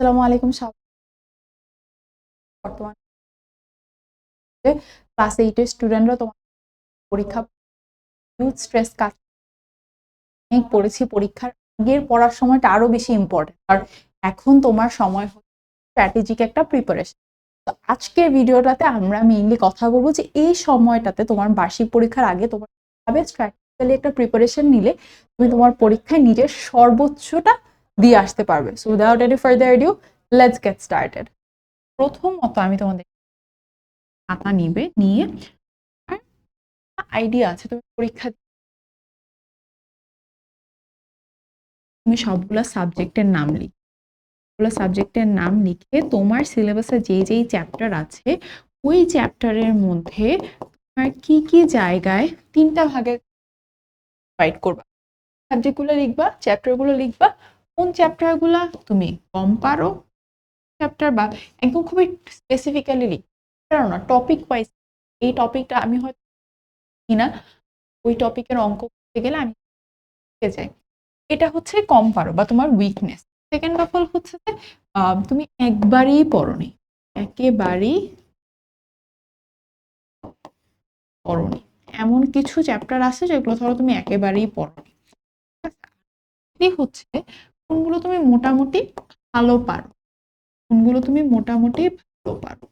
আসসালামু আলাইকুম বর্তমান ক্লাস এইটের স্টুডেন্টরা তোমার পরীক্ষা হিউজ স্ট্রেস কাজ অনেক পড়েছি পরীক্ষার আগের পড়ার সময়টা আরও বেশি ইম্পর্টেন্ট আর এখন তোমার সময় হচ্ছে স্ট্র্যাটেজিক একটা প্রিপারেশন তো আজকের ভিডিওটাতে আমরা মেইনলি কথা বলব যে এই সময়টাতে তোমার বার্ষিক পরীক্ষার আগে তোমার কীভাবে স্ট্র্যাটেজিক্যালি একটা প্রিপারেশন নিলে তুমি তোমার পরীক্ষায় নিজের সর্বোচ্চটা দিয়ে আসতে পারবে। So without any further due let's get started প্রথমত আমি তোমাদের খাতা নিবে, নিয়ে আইডিয়া আছে, তুমি পরীক্ষা তুমি সবগুলো সাবজেক্টের নাম লিখ। সবগুলো সাবজেক্টের নাম লিখে তোমার সিলেবাসে যে যেই চ্যাপ্টার আছে, ওই চ্যাপ্টারের মধ্যে তোমার কি কি জায়গায় তিনটা ভাগে ডিভাইড করবা। সাবজেক্টগুলো লিখবা চ্যাপ্টারগুলো লিখবা কোন চ্যাপ্টারগুলো তুমি কম পারো? চ্যাপ্টার বা একদম খুবই স্পেসিফিক্যালি লিখ। কারণ না টপিক ওয়াইজ এই টপিকটা আমি হয়তো না। ওই টপিকের অঙ্ক করতে গেলে আমি যাই। এটা হচ্ছে কম পারো বা তোমার উইকনেস সেকেন্ড অফ অল হচ্ছে যে তুমি একবারেই পড়নি। একেবারেই পড়নি। এমন কিছু চ্যাপ্টার আছে যেগুলো ধরো তুমি একেবারেই পড়নি? হচ্ছে কোনগুলো তুমি মোটামুটি ভালো পারো, কোনগুলো তুমি মোটামুটি ভালো পারো।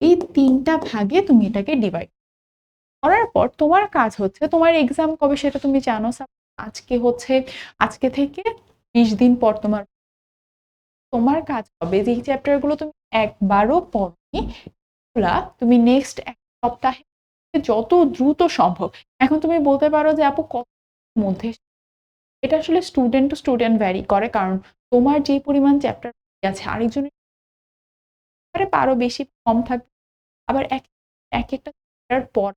এই তিনটা ভাগে তুমি এটাকে ডিভাইড করার পর তোমার কাজ হচ্ছে, তোমার এক্সাম কবে সেটা তুমি জানো আজকে হচ্ছে, আজকে থেকে বিশ দিন পর তোমার তোমার কাজ হবে। যে চ্যাপ্টারগুলো তুমি একবারও পড়নি তুমি নেক্সট এক সপ্তাহে যত দ্রুত সম্ভব। এখন তুমি বলতে পারো যে আপু কত মধ্যে এটা আসলে স্টুডেন্ট টু স্টুডেন্ট ভ্যারি করে, কারণ তোমার যে পরিমাণ চ্যাপ্টার আছে, আরেকজনের আরে পারো বেশি কম থাকবে, আবার এক এক একটা পর,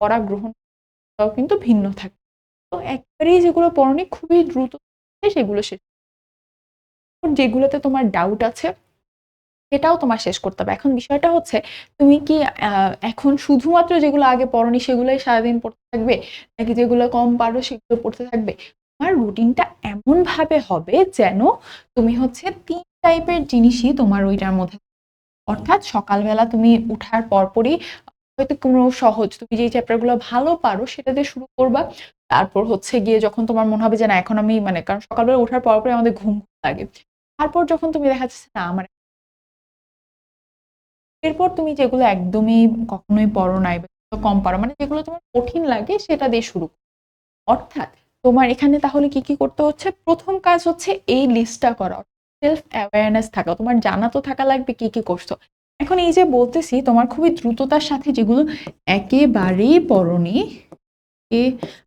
পড়া গ্রহণ কিন্তু ভিন্ন থাকে তো একবারেই যেগুলো পড়নি, খুবই দ্রুত সেগুলো শেষ যেগুলোতে তোমার ডাউট আছে, সেটাও তোমার শেষ করতে হবে। এখন বিষয়টা হচ্ছে, তুমি কি এখন শুধুমাত্র যেগুলো আগে পড়নি, সেগুলোই সারাদিন পড়তে থাকবে? নাকি যেগুলো কম পারো, সেগুলো পড়তে থাকবে? তোমার রুটিনটা এমন ভাবে হবে যেন তুমি হচ্ছে তিন টাইপের জিনিসই তোমার ওইটার মধ্যে অর্থাৎ সকালবেলা তুমি উঠার পরপরই, হয়তো কোনো সহজ তুমি যে চ্যাপ্টারগুলো ভালো পারো সেটা দিয়ে শুরু করবা তারপর হচ্ছে গিয়ে যখন তোমার মনে হবে যে না, এখন আমি মানে কারণ সকালবেলা ওঠার পরপরই আমাদের ঘুম লাগে তারপর যখন তুমি দেখা যাচ্ছে না আমার এরপর তুমি যেগুলো একদমই কখনোই পড়ো নাই কম পারো মানে যেগুলো তোমার কঠিন লাগে সেটা দিয়ে শুরু। অর্থাৎ তোমার এখানে তাহলে কি কি করতে হচ্ছে? প্রথম কাজ হচ্ছে এই লিস্টটা করা। সেলফ অ্যাওয়ারনেস থাকা, তোমার জানা তো থাকা লাগবে কি কি করছ। এখন এই যে বলতেছি, তোমার খুবই দ্রুততার সাথে যেগুলো একেবারেই পড়নি, এ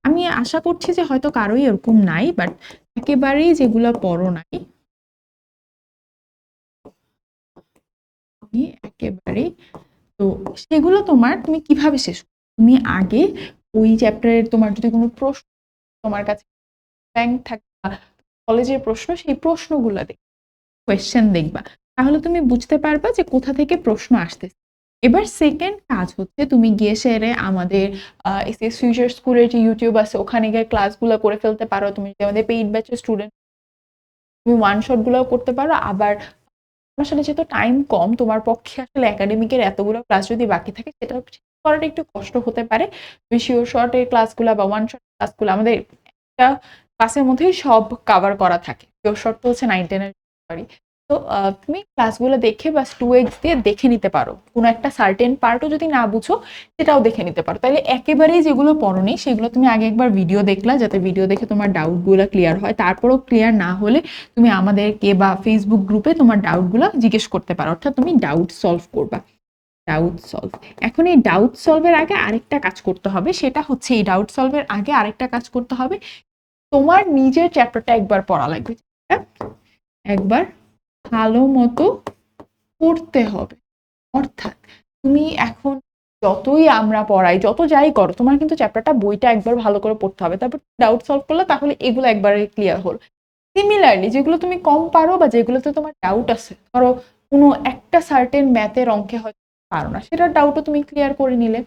আমি আশা করছি যে হয়তো কারোই এরকম নাই বাট একেবারেই যেগুলো পড়ো নাই তুমি একেবারেই, তো সেগুলো তোমার তুমি কীভাবে শেষ? তুমি আগে ওই চ্যাপ্টারের তোমার যদি কোনো প্রশ্ন তোমার কাছে ব্যাংক থাকে বা কলেজের প্রশ্ন, সেই প্রশ্নগুলো দেখ কোয়েশ্চেন দেখবা। তাহলে তুমি বুঝতে পারবা যে কোথা থেকে প্রশ্ন আসতেছে। এবার সেকেন্ড কাজ হচ্ছে তুমি গিয়ে সেরে আমাদের এসএস ফিউচার স্কুলের যে ইউটিউব আছে, ওখানে গিয়ে ক্লাসগুলো করে ফেলতে পারো। তুমি যদি আমাদের পেইড ব্যাচের স্টুডেন্ট তুমি ওয়ান শটগুলোও করতে পারো। আবার আসলে যেহেতু টাইম কম, তোমার পক্ষে আসলে একাডেমিকের এতগুলো ক্লাস যদি বাকি থাকে, সেটা করাটা একটু কষ্ট হতে পারে। শিওর শর্টের ক্লাসগুলো বা ওয়ান শর্ট ক্লাসগুলো আমাদের একটা ক্লাসের মধ্যেই সব কভার করা থাকে। শিওর শর্ট তো হচ্ছে নাইন টেনের সরি তো তুমি ক্লাসগুলো দেখে বা টু এক্স দিয়ে দেখে নিতে পারো। কোনো একটা সার্টেন পার্টও যদি না বুঝো, সেটাও দেখে নিতে পারো। তাহলে একেবারেই যেগুলো পড়নি, সেগুলো তুমি আগে একবার ভিডিও দেখলা যাতে ভিডিও দেখে তোমার ডাউটগুলো ক্লিয়ার হয়। তারপরেও ক্লিয়ার না হলে তুমি আমাদেরকে বা ফেসবুক গ্রুপে তোমার ডাউটগুলো জিজ্ঞেস করতে পারো। অর্থাৎ তুমি ডাউট সলভ করবা। ডাউট সলভ এখন এই ডাউট সলভের আগে আরেকটা কাজ করতে হবে, সেটা হচ্ছে এই ডাউট সলভের আগে আরেকটা কাজ করতে হবে। তোমার নিজের চ্যাপ্টারটা একবার পড়া লাগবে একবার ভালো মতো পড়তে হবে। অর্থাৎ তুমি এখন যতই আমরা পড়াই, যত যাই করো, তোমার কিন্তু চ্যাপ্টারটা বইটা একবার ভালো করে পড়তে হবে। তারপর ডাউট সলভ করলে, তাহলে এগুলো একবারে ক্লিয়ার হলো। সিমিলারলি যেগুলো তুমি কম পারো বা যেগুলোতে তোমার ডাউট আছে, ধরো কোনো একটা সার্টেন ম্যাথের অঙ্কে হয়তো পারো না সেটার ডাউটও তুমি ক্লিয়ার করে নিলে।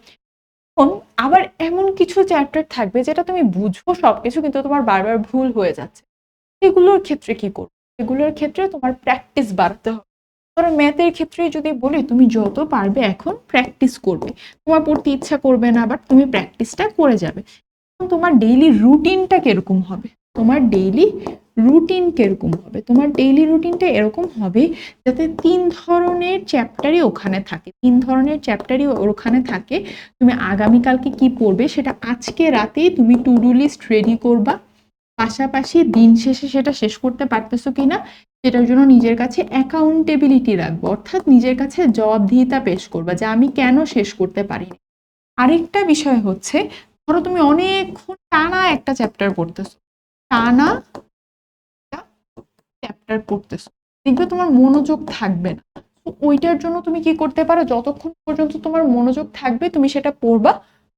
এখন আবার এমন কিছু চ্যাপ্টার থাকবে যেটা তুমি বুঝো সবকিছু, কিন্তু তোমার বারবার ভুল হয়ে যাচ্ছে। এগুলোর ক্ষেত্রে কি করবে এগুলোর ক্ষেত্রে তোমার প্র্যাকটিস বাড়তে হবে। ধরো ম্যাথের ক্ষেত্রে যদি বলি, তুমি যত পারবে এখন প্র্যাকটিস করবে। তোমার পড়তে ইচ্ছা করবে না বাট তুমি প্র্যাকটিসটা করে যাবে। তোমার ডেইলি রুটিনটা কীরকম হবে? তোমার ডেইলি রুটিন কীরকম হবে? তোমার ডেইলি রুটিনটা এরকম হবে যাতে তিন ধরনের চ্যাপ্টারই ওখানে থাকে। তিন ধরনের চ্যাপ্টারই ওখানে থাকে। তুমি আগামীকালকে কি পড়বে সেটা আজকে রাতেই তুমি টু ডু লিস্ট রেডি করবা। পাশাপাশি দিন শেষে সেটা শেষ করতে পারতেছো কিনা সেটার জন্য নিজের কাছে অ্যাকাউন্টেবিলিটি রাখব। অর্থাৎ নিজের কাছে জবাবদিহিতা পেশ করবা যে আমি কেন শেষ করতে পারিনি। আরেকটা বিষয় হচ্ছে, ধরো তুমি অনেকক্ষণ টানা একটা চ্যাপ্টার পড়তেছো। টানা চ্যাপ্টার পড়তেছো। দেখবে তোমার মনোযোগ থাকবে না। ওইটার জন্য তুমি কি করতে পারো? যতক্ষণ পর্যন্ত তোমার মনোযোগ থাকবে, তুমি সেটা পড়বা।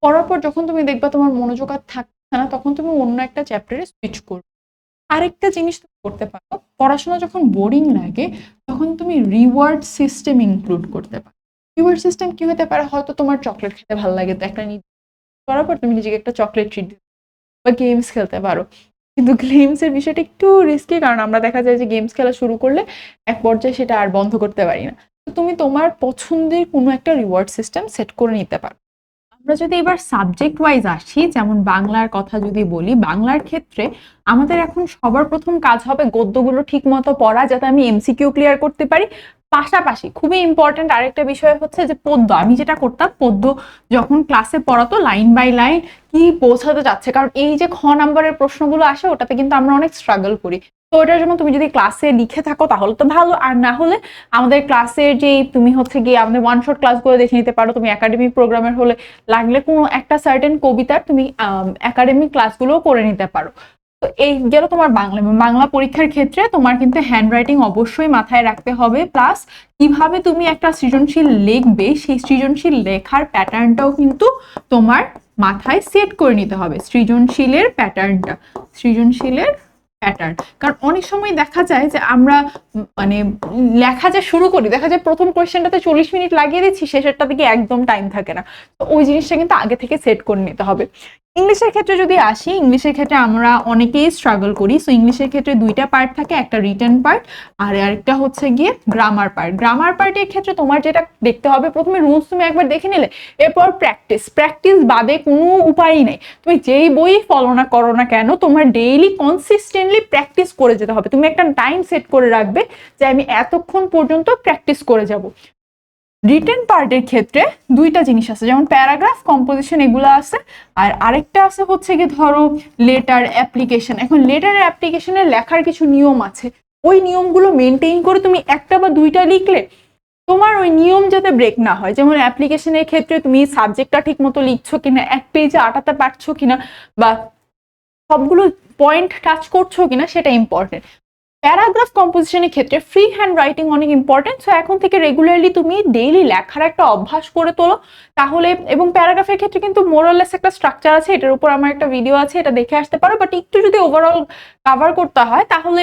পড়ার পর যখন তুমি দেখবা তোমার মনোযোগ আর থাকছে না, তখন তুমি অন্য একটা চ্যাপ্টারে সুইচ করবে। আরেকটা জিনিস তুমি করতে পারো, পড়াশোনা যখন বোরিং লাগে, তখন তুমি রিওয়ার্ড সিস্টেম ইনক্লুড করতে পারো। রিওয়ার্ড সিস্টেম কি হতে পারে? হয়তো তোমার চকলেট খেতে ভালো লাগে, তো একটা করার পর তুমি নিজেকে একটা চকলেট ট্রিট দিতে বা গেমস খেলতে পারো। কিন্তু গেমসের বিষয়টা একটু রিস্কি কারণ আমরা দেখা যায় যে গেমস খেলা শুরু করলে এক পর্যায়ে সেটা আর বন্ধ করতে পারি না। তো তুমি তোমার পছন্দের কোনো একটা রিওয়ার্ড সিস্টেম সেট করে নিতে পারো। আমরা যদি এবার সাবজেক্ট ওয়াইজ আসি, যেমন বাংলার কথা যদি বলি, বাংলার ক্ষেত্রে আমাদের এখন সবার প্রথম কাজ হবে গদ্যগুলো ঠিক মতো পড়া যাতে আমি এমসিকিউ ক্লিয়ার করতে পারি। পাশাপাশি খুবই ইম্পর্ট্যান্ট আরেকটা বিষয় হচ্ছে যে পদ্য, আমি যেটা করতাম পদ্য যখন ক্লাসে পড়াতো লাইন বাই লাইন কি পৌঁছাতে যাচ্ছে কারণ এই যে খ নাম্বারের প্রশ্নগুলো আসে ওটাতে কিন্তু আমরা অনেক স্ট্রাগল করি। তো ওটার জন্য তুমি যদি ক্লাসে লিখে থাকো তাহলে তো ভালো, আর না হলে আমাদের ক্লাসের যে তুমি হচ্ছে গিয়ে আমাদের ওয়ান শট ক্লাসগুলো দেখে নিতে পারো, তুমি একাডেমিক প্রোগ্রামের হলে লাগলে কোনো একটা সার্টেন কবিতার তুমি একাডেমিক ক্লাসগুলোও করে নিতে পারো। তো এই গেল তোমার বাংলা। বাংলা পরীক্ষার ক্ষেত্রে তোমার কিন্তু হ্যান্ড রাইটিং অবশ্যই মাথায় রাখতে হবে। প্লাস কীভাবে তুমি একটা সৃজনশীল লিখবে, সেই সৃজনশীল লেখার প্যাটার্নটাও কিন্তু তোমার মাথায় সেট করে নিতে হবে। সৃজনশীলের প্যাটার্নটা সৃজনশীলের প্যাটার্ন কারণ অনেক সময় দেখা যায় যে আমরা মানে লেখা যে শুরু করি, দেখা যায় প্রথম কোয়েশ্চেনটাতে চল্লিশ মিনিট লাগিয়ে দিচ্ছি, শেষেরটা দিকে একদম টাইম থাকে না। তো ওই জিনিসটা কিন্তু আগে থেকে সেট করে নিতে হবে। ইংলিশের ক্ষেত্রে যদি আসি, ইংলিশের ক্ষেত্রে আমরা অনেকেই স্ট্রাগল করি। সো ইংলিশের ক্ষেত্রে দুইটা পার্ট থাকে, একটা রিটার্ন পার্ট আর আরেকটা হচ্ছে গিয়ে গ্রামার পার্ট গ্রামার পার্টের ক্ষেত্রে তোমার যেটা দেখতে হবে, প্রথমে রুলস তুমি একবার দেখে নিলে, এরপর প্র্যাকটিস প্র্যাকটিস বাদে কোনো উপায়ই নেই। তুমি যেই বই ফলো না, করো না কেন, তোমার ডেইলি কনসিস্টেন্টলি প্র্যাকটিস করে যেতে হবে। তুমি একটা টাইম সেট করে রাখবে যে আমি এতক্ষণ পর্যন্ত প্র্যাকটিস করে যাব। রিটেন পার্টের ক্ষেত্রে দুইটা জিনিস আছে, যেমন প্যারাগ্রাফ কম্পোজিশন এগুলো আছে, আর আরেকটা আছে হচ্ছে কি ধরো লেটার অ্যাপ্লিকেশন এখন লেটার অ্যাপ্লিকেশনে লেখার কিছু নিয়ম আছে, ওই নিয়মগুলো মেনটেন করে তুমি একটা বা দুইটা লিখলে তোমার ওই নিয়ম যাতে ব্রেক না হয়। যেমন অ্যাপ্লিকেশনের ক্ষেত্রে তুমি সাবজেক্টটা ঠিক মতো লিখছো কিনা, এক পেজে আটাতে পারছ কিনা, বা সবগুলো পয়েন্ট টাচ করছ কিনা, সেটা ইম্পর্টেন্ট প্যারাগ্রাফ কম্পোজিশনের ক্ষেত্রে ফ্রি হ্যান্ড রাইটিং অনেক ইম্পর্টেন্ট সো এখন থেকে রেগুলারলি তুমি ডেইলি লেখার একটা অভ্যাস করে তোলো। তাহলে, এবং প্যারাগ্রাফের ক্ষেত্রে কিন্তু মোরাললেস একটা স্ট্রাকচার আছে, এটার উপর আমার একটা ভিডিও আছে, এটা দেখে আসতে পারো। বাট একটু যদি ওভারঅল কাভার করতে হয়, তাহলে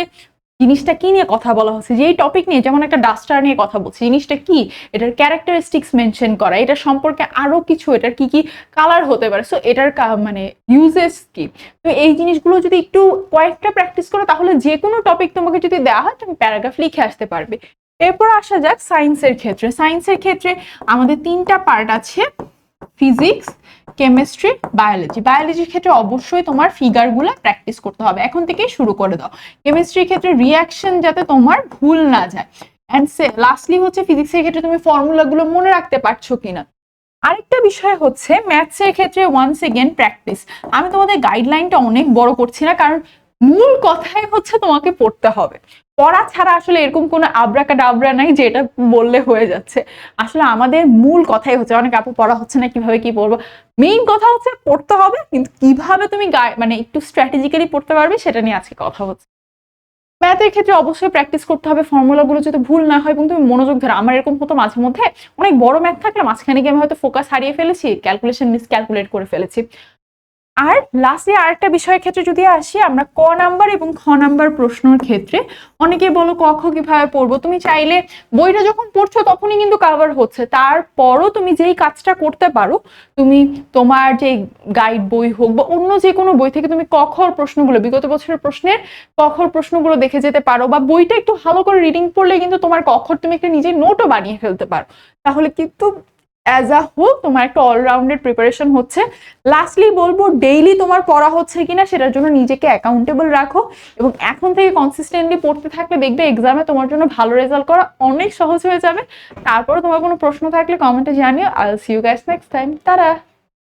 জিনিসটা কি নিয়ে কথা বলা হচ্ছে? যে এই টপিক নিয়ে, যেমন একটা ডাস্টার নিয়ে কথা বলছি, জিনিসটা কি? এটার ক্যারেক্টারিস্টিক্স মেনশন করা, এটা সম্পর্কে আরও কিছু, এটার কি কি কালার হতে পারে? সো এটার মানে ইউজেস কি? তো এই জিনিসগুলো যদি একটু কয়েকটা প্র্যাকটিস করো, তাহলে যে কোনো টপিক তোমাকে যদি দেওয়া হয়, তুমি প্যারাগ্রাফ লিখে আসতে পারবে। এরপর আসা যাক সায়েন্সের ক্ষেত্রে। সায়েন্সের ক্ষেত্রে আমাদের তিনটা পার্ট আছে। ফিজিক্স কেমিস্ট্রি বায়োলজি বায়োলজির ক্ষেত্রে অবশ্যই তোমার ফিগারগুলো প্র্যাকটিস করতে হবে। এখন থেকেই শুরু করে দাও। কেমিস্ট্রির ক্ষেত্রে রিয়াকশন যাতে তোমার ভুল না যায়। অ্যান্ড লাস্টলি হচ্ছে ফিজিক্সের ক্ষেত্রে তুমি ফর্মুলাগুলো মনে রাখতে পারছ কিনা। আরেকটা বিষয় হচ্ছে ম্যাথসের ক্ষেত্রে ওয়ান্স এগেন প্র্যাকটিস আমি তোমাদের গাইডলাইনটা অনেক বড় করছি না, কারণ মূল কথাই হচ্ছে তোমাকে পড়তে হবে। পড়া ছাড়া আসলে এরকম কোনো আবরাকা ডাবরা নাই যে এটা বললে হয়ে যাচ্ছে। আসলে আমাদের মূল কথাই হচ্ছে, অনেক আপু পড়া হচ্ছে না, কীভাবে কি পড়ব? মেইন কথা হচ্ছে পড়তে হবে, কিন্তু কীভাবে তুমি মানে একটু স্ট্র্যাটেজিক্যালি পড়তে পারবে সেটা নিয়ে আজকে কথা হচ্ছে। ম্যাথের ক্ষেত্রে অবশ্যই প্র্যাকটিস করতে হবে ফর্মুলাগুলো যাতে ভুল না হয় এবং তুমি মনোযোগ ধরে, আমার এরকম হতো মাঝে মধ্যে অনেক বড় ম্যাথ থাকলে মাঝখানে গিয়ে আমি হয়তো ফোকাস হারিয়ে ফেলেছি ক্যালকুলেশন মিস ক্যালকুলেট করে ফেলেছি। আর লাস্টে আরেকটা বিষয়ের ক্ষেত্রে যদি আসি, আমরা ক নাম্বার এবং খ নাম্বার প্রশ্নের ক্ষেত্রে অনেকে বলো ক, খ কীভাবে পড়ব? তুমি চাইলে বইটা যখন পড়ছো তখনই কিন্তু কাভার হচ্ছে। তারপরও তুমি যেই কাজটা করতে পারো, তুমি তোমার যে গাইড বই হোক বা অন্য যে কোনো বই থেকে তুমি কখর প্রশ্নগুলো, বিগত বছরের প্রশ্নের কখর প্রশ্নগুলো দেখে যেতে পারো বা বইটা একটু ভালো করে রিডিং পড়লে কিন্তু তোমার কখর তুমি একটা নিজের নোটও বানিয়ে ফেলতে পারো। তাহলে কিন্তু অ্যাজ আ হোল তোমার একটা অলরাউন্ডেড প্রিপারেশন হচ্ছে। লাস্টলি বলব ডেইলি তোমার পড়া হচ্ছে কিনা সেটার জন্য নিজেকে অ্যাকাউন্টেবল রাখো এবং এখন থেকে কনসিস্টেন্টলি পড়তে থাকলে দেখবে এক্সামে তোমার জন্য ভালো রেজাল্ট করা অনেক সহজ হয়ে যাবে। তারপরে তোমার কোনো প্রশ্ন থাকলে কমেন্টে জানিও। I see you guys next time তারা